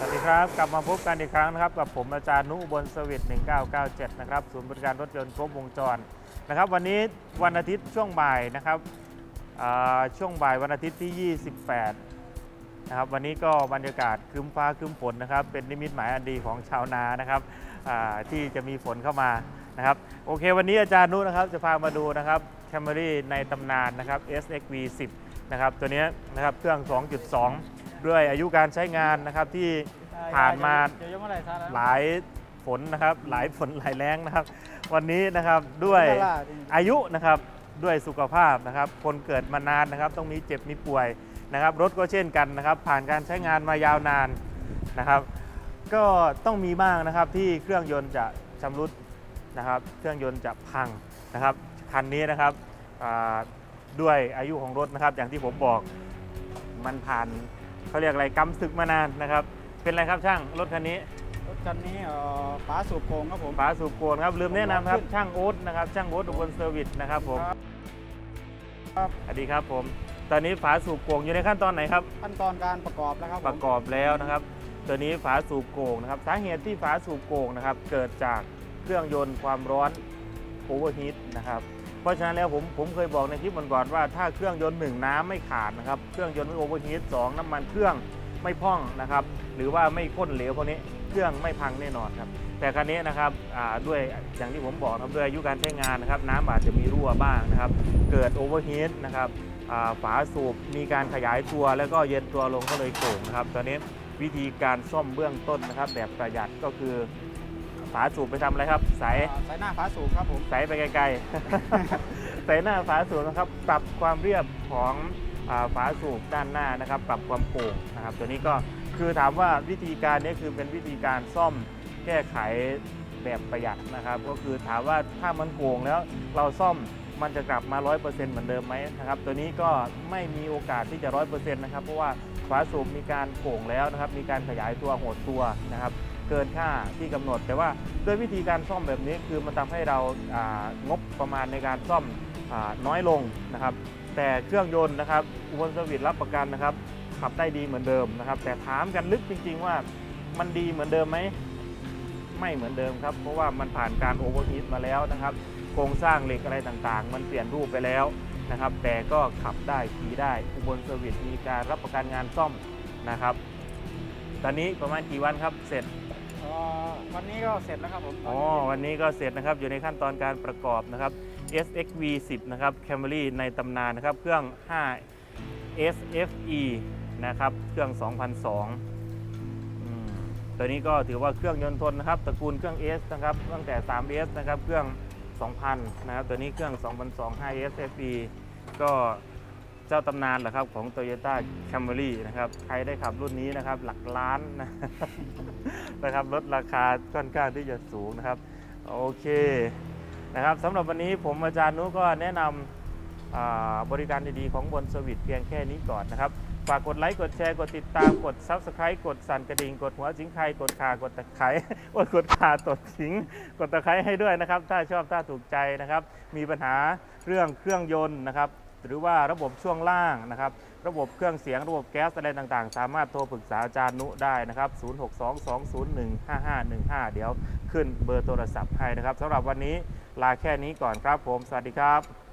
สวัสดีครับ กลับมาพบกันอีกครั้งนะครับ กับผมอาจารย์นุบลสวิต1997 นะครับศูนย์บริการรถยนต์ครบวงจรนะครับ วันนี้วันอาทิตย์ช่วงบ่ายนะครับช่วงบ่ายวันอาทิตย์ที่ 28 นะครับ วันนี้ก็บรรยากาศครึ้มฟ้าครึ้มฝนนะครับ เป็นนิมิตหมายอันดีของชาวนานะครับที่จะมีฝนเข้ามานะครับ โอเค วันนี้อาจารย์นุนะครับจะพามาดูนะครับแคมรี่ในตำนานนะครับ SXV 10 นะครับ ตัวนี้นะครับเครื่อง 2.2 ด้วยอายุการใช้งานนะครับที่ผ่านมาเดี๋ยวยกอะไรซะนะหลายฝนนะครับ หลายฝนหลายแรงนะครับ วันนี้นะครับด้วยดาราดิอายุนะครับด้วยสุขภาพนะครับ คนเกิดมานานนะครับ ต้องมีเจ็บมีป่วยนะครับ รถก็เช่นกันนะครับ ผ่านการใช้งานมายาวนานนะครับ ก็ต้องมีบ้างนะครับที่เครื่องยนต์จะชำรุดนะครับ เครื่องยนต์จะพังนะครับคันนี้นะครับอ่าด้วยอายุของรถนะครับ อย่างที่ผมบอกมันผ่าน เขาเรียกอะไรกำศึกมานานนะครับ เป็นไรครับช่างรถคันนี้รถคันนี้เอ่อฝาสูบโกงครับผม ฝาสูบโกนครับลืมแนะนำครับขึ้นช่างโอ๊ตนะครับช่างโอ๊ตอุบลเซอร์วิสนะครับผมครับครับ สวัสดีครับผม ตอนนี้ฝาสูบโกงอยู่ในขั้นตอนไหนครับ ขั้นตอนการประกอบแล้วครับผม ประกอบแล้วนะครับ ตัวนี้ฝาสูบโกงนะครับสาเหตุที่ฝาสูบโกงนะครับ เกิดจากเครื่องยนต์ความร้อนโอเวอร์ฮีทนะครับ เพราะฉะนั้นแล้วผมผมเคยบอกในคลิปก่อนๆว่าถ้าเครื่องยนต์หนึ่งน้ำไม่ขาดนะครับเครื่องยนต์ไม่โอเวอร์ฮีทสองน้ำมันเครื่องไม่พ่องนะครับหรือว่าไม่ข้นเหลวพวกนี้เครื่องไม่พังแน่นอนครับแต่ครั้นี้นะครับด้วยอย่างที่ผมบอกครับด้วยอายุการใช้งานนะครับน้ำอาจจะมีรั่วบ้างนะครับเกิดโอเวอร์ฮีทนะครับฝาสูบมีการขยายตัวแล้วก็เย็นตัวลงก็เลยโก่งนะครับตอนนี้วิธีการซ่อมเบื้องต้นนะครับแบบประหยัดก็คือ ฝาสูบไปทำอะไรครับใสอ่าใส่หน้าฝาสูบครับผมใสไปไกลๆใส่หน้าฝาสูบนะครับ ปรับความเรียบของอาฝาสูบด้านหน้านะครับ ปรับความโป่งนะครับ ตัวนี้ก็คือถามว่าวิธีการนี้คือเป็นวิธีการซ่อมแก้ไขแบบประหยัดนะครับ ก็คือถามว่าถ้ามันโป่งแล้วเราซ่อมมันจะกลับมา 100%เหมือนเดิมไหมนะครับ ตัวนี้ก็ไม่มีโอกาสที่จะ 100%นะครับ เพราะว่าฝาสูบมีการโป่งแล้วนะครับ มีการขยายตัวหดตัวนะครับ เกินค่าที่กำหนด แต่ว่าด้วยวิธีการซ่อมแบบนี้คือมันทำให้เรางบประมาณในการซ่อมอน้อยลงนะครับ แต่เครื่องยนต์นะครับอุบลสวิตรับประกันนะครับ ขับได้ดีเหมือนเดิมนะครับ แต่ถามกันลึกจริง ๆ ว่ามันดีเหมือนเดิมไหมไม่เหมือนเดิมครับ เพราะว่ามันผ่านการโอเวอร์ฮีทมาแล้วนะครับ โครงสร้างเหล็กอะไรต่างๆ มันเปลี่ยนรูปไปแล้วนะครับ แต่ก็ขับได้ขี่ได้อุบลเซอร์วิสมีการรับประกันงานซ่อมนะครับ ตอนนี้ประมาณกี่วันครับ เสร็จ เอ่อวันนี้ก็เสร็จแล้วครับผมอ๋อวันนี้ก็เสร็จนะครับอยู่ในขั้นตอนการประกอบนะครับ SXV 10นะครับ Camry ในตำนานนะครับ เครื่อง 5 SFE นะครับ เครื่อง 2002อืมตัวนี้ก็ถือว่าเครื่องยนต์ทนนะครับตระกูลเครื่อง S นะครับตั้งแต่ 3S นะครับเครื่อง 2000 นะครับ ตัวนี้เครื่อง 2002 5 SFE ก็ เจ้าตำนานแหละครับของ Toyota Camry นะครับใครได้ขับรุ่นนี้นะครับหลักล้านนะนะครับลดราคาค่อนข้างที่จะสูงนะครับ โอเคนะครับสำหรับวันนี้ผมอาจารย์นุก็แนะนำบริการดีๆของบนสวิตเพียงแค่นี้ก่อนนะครับฝากกดไลค์กดแชร์กดติดตามกด Subscribe กดสั่นกระดิ่ง กดหัวสิงไครกดขากดตะไคร้ว่ากดขาตดสิง กดตะไคร้ให้ด้วยนะครับ ถ้าชอบถ้าถูกใจนะครับ มีปัญหาเรื่องเครื่องยนต์นะครับ หรือว่าระบบช่วงล่างนะครับ ระบบเครื่องเสียงระบบแก๊สอะไรต่างๆ สามารถโทรปรึกษาอาจารย์นุได้นะครับ 0622015515 เดี๋ยวขึ้นเบอร์โทรศัพท์ให้นะครับสำหรับวันนี้ลาแค่นี้ก่อนครับผม สวัสดีครับ